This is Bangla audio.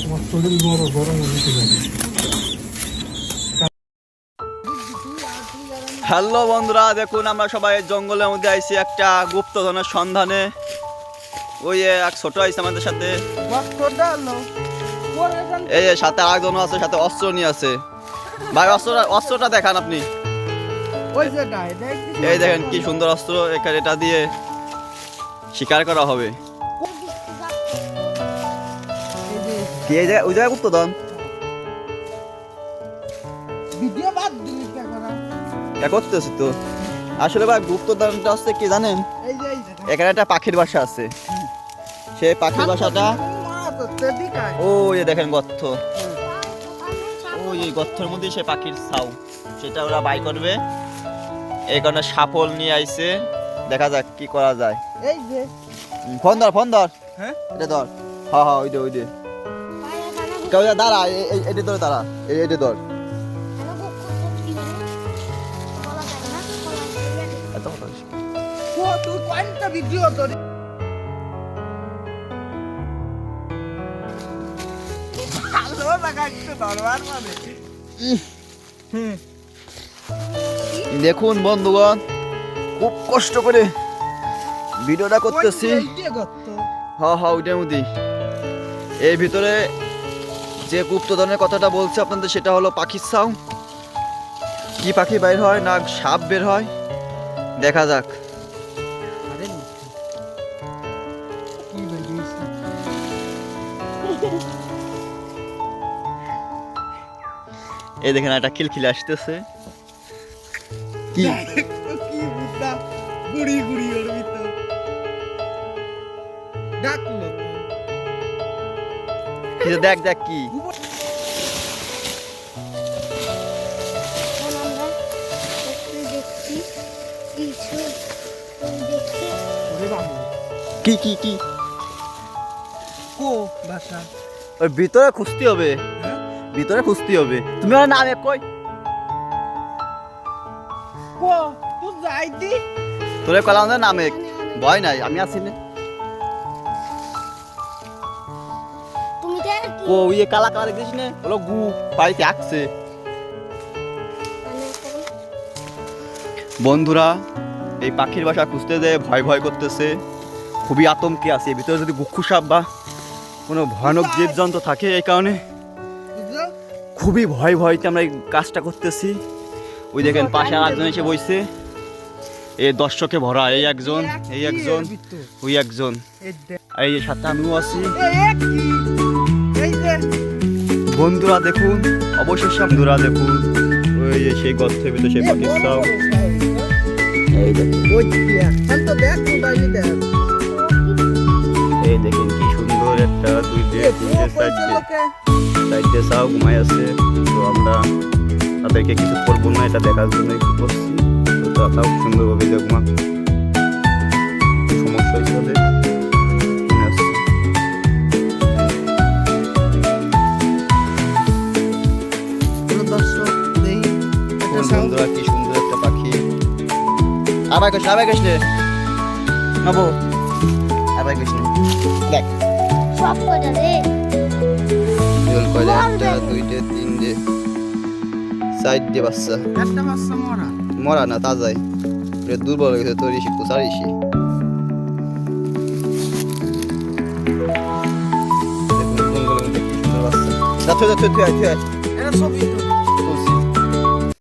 তোমার শরীর বড় গরম হতে হ্যালো বন্ধুরা দেখুন আমরা সবাই জঙ্গলের মধ্যে আইছি একটা গুপ্তধনের সন্ধানে। ওই এক ছোট আইছে আমাদের সাথে। এই যে সাথে আরেকজনও আছে সাথে অস্ত্র নিয়ে আছে। ভাই অস্ত্রটা অস্ত্রটা দেখান আপনি। এই দেখেন কি সুন্দর অস্ত্র এখানে এটা দিয়ে। শিকার করা হবে। কি এই জায়গায় ওই জায়গায় গুপ্তধন ভিডিও বাদ দিলি কে করা? কে করতেছি তো? আসলে ভাই গুপ্তধনটা হচ্ছে কি জানেন? এখানে একটা পাখির বাসা আছে। সেই পাখির বাসাটা ওই যে। দেখেন গর্ত। ওই এই গর্তের মধ্যে সে পাখির ছাউ। সেটা ওরা বাই করবে। এই কারণে সাপল নিয়ে আইছে। দেখা যাক কি করা যায়। এই যে। ফোন ধর ফোন ধর। হ্যাঁ? এটা ধর। হ্যাঁ হ্যাঁ ওই দে ওই দে কেউ যা দাঁড়া এটা ধরে দাঁড়া। এই এটা ধর। এত কথা তুই কোনটা ভিডিও তোর। ভালো লাগা একটু দরবার মানে। দেখুন বন্ধুগণ খুব কষ্ট করে ভিডিওটা করতেছি। হ্যাঁ হ্যাঁ ওইটার মধ্যেই এর ভিতরে যে গুপ্তধনের কথাটা বলছে আপনাদের সেটা হলো পাখির সাউ কি পাখি বের হয় না সাপ বের হয়? দেখা যাক। এই দেখেন একটা খিলখিলে আসতেছে। কি কি বুদ্ধা গুড়ি গুড়ি ওর ভিতর। ডাকলো দেখ দেখ কি। কি কি কি? কো ভাষা ওর ভিতরে খুঁজতে হবে। হ্যাঁ? ভিতরে খুঁজতে হবে। তুমি ওর নামে কই? কো তুই যাই দি তোরে কলাম না নামে। ভয় নাই আমি আছি না। ও ইয়ে কালা হলো গু বাড়িতে আঁকছে। বন্ধুরা, এই পাখির বাসা খুঁজতে যেয়ে ভয় ভয় করতেছে, খুবই আতঙ্কে আছে। ভিতরে যদি গুক্ষু সাপ বা কোনো ভয়ানক জীবজন্তু থাকে, এই কারণে খুবই ভয় ভয়তে আমরা এই কাজটা করতেছি। ওই দেখেন, পাশে আর একজন এসে বইছে। এই দর্শকে ভরা, এই একজন এই একজন, ওই একজন। এই সাথে আমিও আছি। বন্ধুরা দেখুন অবশেষে বন্ধুরা দেখুন ওই যে সেই গর্তের ভিতরে সেই পাখির ছাউ এই দেখুন এই দেখেন কি সুন্দর একটা দুই তিনটে চারটে চারটে ছাউ ঘুমাই আছে তো আমরা তাদেরকে কিছু করব না এটা দেখার জন্য একটু করছি। তো তারাও সুন্দরভাবে দেখুন। দেখুন বন্ধুরা কি সুন্দর একটা পাখি। আবার কৃষ্ণ আবার কৃষ্ণ নবো। আবার কৃষ্ণ দেখ। সব কটা রে? জল কয়লা একটা দুইটে তিনটে চারটে বাচ্চা। একটা বাচ্চা মরা। মরা না তাজাই এটা দুর্বল হয়ে গেছে তোর ইসি কুচার ইসি দেখুন জঙ্গলের মধ্যে কি সুন্দর বাচ্চা। যা থুয়ে যা থুয়ে থুয়ে থুয়ে এটা তো।